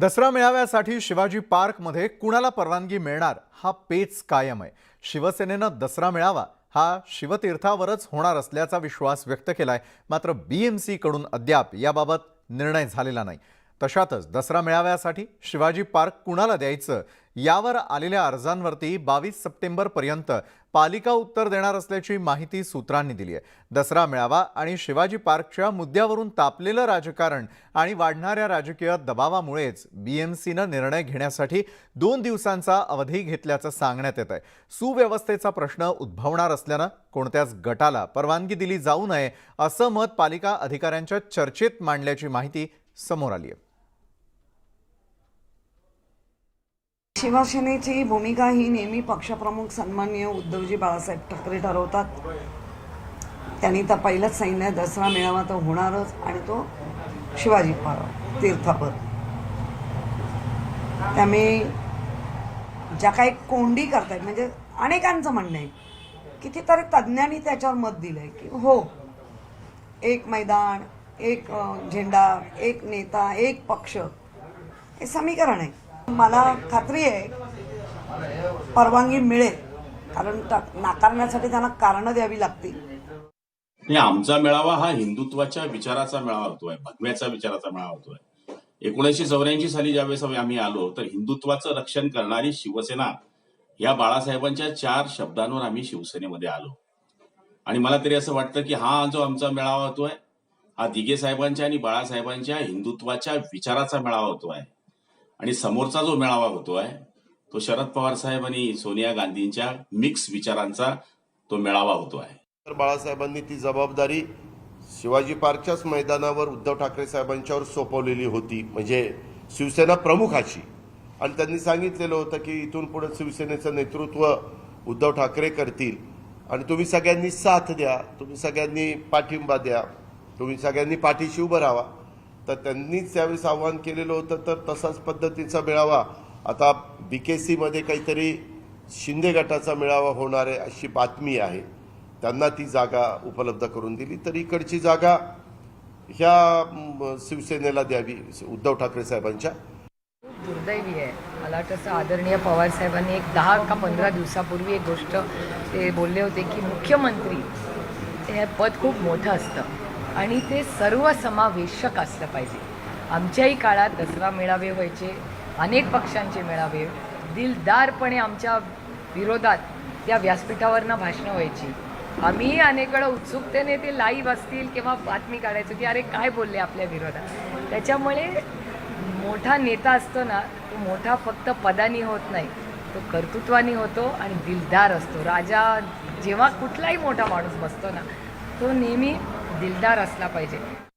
दसरा मेळाव्यासाठी शिवाजी पार्कमध्ये कुणाला परवानगी मिळणार? हा पेच कायम आहे. शिवसेनेनं दसरा मेळावा हा शिवतीर्थावरच होणार असल्याचा विश्वास व्यक्त केला आहे मात्र बी एम सीकडून अद्याप याबाबत निर्णय झालेला नाही. तशातच दसरा मेळाव्यासाठी शिवाजी पार्क कुणाला द्यायचं? यावर आलेल्या अर्जांवरती बावीस सप्टेंबरपर्यंत पालिका उत्तर देणार असल्याची माहिती सूत्रांनी दिली आहे. दसरा मेळावा आणि शिवाजी पार्कच्या मुद्द्यावरून तापलेलं राजकारण आणि वाढणाऱ्या राजकीय दबावामुळेच बीएमसीनं निर्णय घेण्यासाठी दोन दिवसांचा अवधी घेतल्याचं सांगण्यात येत आहे सुव्यवस्थेचा प्रश्न उद्भवणार असल्यानं कोणत्याच गटाला परवानगी दिली जाऊ नये असं मत पालिका अधिकाऱ्यांच्या चर्चेत मांडल्याची माहिती समोर आली आहे. शिवसेनेची भूमिका ही नेहमी पक्षप्रमुख सन्मान्य उद्धवजी बाळासाहेब ठाकरे ठरवतात. त्यांनी तर पहिलंच सैन्य दसरा मेळावा तर होणारच आणि तो शिवाजी पार्क तीर्थापर त्यामुळे ज्या काही कोंडी करतायत म्हणजे अनेकांचं म्हणणं आहे कितीतरी तज्ज्ञांनी त्याच्यावर मत दिलं आहे की हो एक मैदान एक झेंडा एक नेता एक पक्ष हे समीकरण आहे. मला खात्री आहे परवानगी मिळेल. कारण नाकारण्यासाठी त्यांना कारणं द्यावी लागतील. आमचा मेळावा हा हिंदुत्वाच्या विचाराचा मेळावा होतोय भगव्याचा विचाराचा मेळावा होतोय. एकोणीसशे चौऱ्याऐंशी साली ज्यावेळेस आम्ही आलो तर हिंदुत्वाचं रक्षण करणारी शिवसेना या बाळासाहेबांच्या चार शब्दांवर आम्ही शिवसेनेमध्ये आलो. आणि मला तरी असं वाटतं की हा जो आमचा मेळावा होतोय हा दिघे साहेबांच्या आणि बाळासाहेबांच्या हिंदुत्वाच्या विचाराचा मेळावा होतोय. आणि समोरचा जो मेळावा होतोय तो शरद पवार साहेब आणि सोनिया गांधींच्या मिक्स विचारांचा तो मेळावा होतो आहे तर बाळासाहेबांनी ती जबाबदारी शिवाजी पार्कच्याच मैदानावर उद्धव ठाकरे साहेबांच्यावर सोपवलेली होती. म्हणजे शिवसेना प्रमुखाची. आणि त्यांनी सांगितलेलं होतं की इथून पुढे शिवसेनेचं नेतृत्व उद्धव ठाकरे करतील. आणि तुम्ही सगळ्यांनी साथ द्या तुम्ही सगळ्यांनी पाठिंबा द्या तुम्ही सगळ्यांनी पाठीशी उभं राहा. तर त्यांनीच त्यावेळेस आव्हान केलेलं होतं तर तसाच पद्धतीचा मेळावा आता बी के सीमध्ये काहीतरी शिंदे गटाचा मेळावा होणार आहे अशी बातमी आहे. त्यांना ती जागा उपलब्ध करून दिली. तर इकडची जागा ह्या शिवसेनेला द्यावी उद्धव ठाकरे साहेबांच्या. खूप दुर्दैवी आहे. मला वाटतं असं आदरणीय पवार साहेबांनी एक दहा का पंधरा दिवसापूर्वी एक गोष्ट ते बोलले होते की मुख्यमंत्री हे पद खूप मोठं असतं. आणि ते सर्वसमावेशक असलं पाहिजे. आमच्याही काळात दसरा मेळावे व्हायचे अनेक पक्षांचे मेळावे दिलदारपणे आमच्या विरोधात त्या व्यासपीठावरनं भाषणं व्हायची. आम्ही अनेकडं उत्सुकतेने ते लाईव्ह असतील किंवा बातमी काढायचो की अरे काय बोलले आपल्या विरोधात. त्याच्यामुळे मोठा नेता असतो ना तो मोठा फक्त पदानी होत नाही. तो कर्तृत्वानी होतो आणि दिलदार असतो. राजा जेव्हा कुठलाही मोठा माणूस बसतो ना तो नेहमी दिलदार असला पाहिजे.